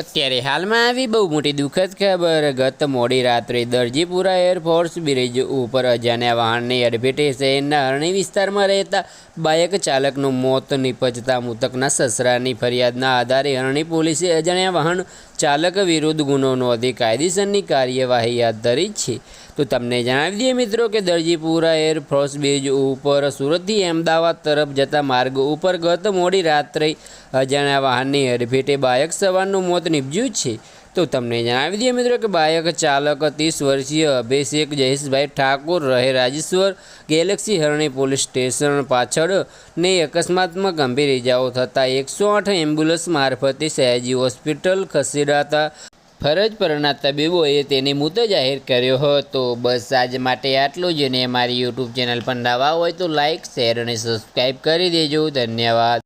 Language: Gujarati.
અત્યારે હાલમાં આવી બહુ મોટી દુઃખદ ખબર. ગત મોડી રાત્રે દરજીપુરા એરફોર્સ બ્રિજ ઉપર અજાણ્યા વાહનની અડફેટે શહેરના અરણી વિસ્તારમાં રહેતા બાઇક ચાલકનું મોત નિપજતા મૃતકના સસરાની ફરિયાદના આધારે અરણી પોલીસે અજાણ્યા વાહન ચાલક વિરુદ્ધ ગુનો નોંધી કાયદેસરની કાર્યવાહી હાથ ધરી છે. તો તમને જણાવી દઈએ મિત્રો કે દરજીપુરા એરફોર્સ બ્રિજ ઉપર સુરતથી અમદાવાદ તરફ જતા માર્ગ ઉપર ગત મોડી રાત્રે અજાણ્યા વાહનની અડફેટે બાઇક સવારનું મોત નીપજ્યું છે. તો તમને જણાવી દઈએ મિત્રો કે બાયક ચાલક ત્રીસ વર્ષીય અભિષેક જયેશભાઈ ઠાકોર રહે Rajeshwar Galaxy Harni police station પાછળ ને અકસ્માતમાં ગંભીર ઇજાઓ થતાં એકસો આઠ એમ્બ્યુલન્સ મારફતે સયાજી હોસ્પિટલ ખસેડાતા ફરજ પરના તબીબોએ તેને મૃત જાહેર કર્યો હતો. બસ આજ માટે આટલું જ ને મારી યુટ્યુબ ચેનલ પર નવા હોય તો લાઇક શેર અને સબસ્ક્રાઈબ કરી દેજો. ધન્યવાદ.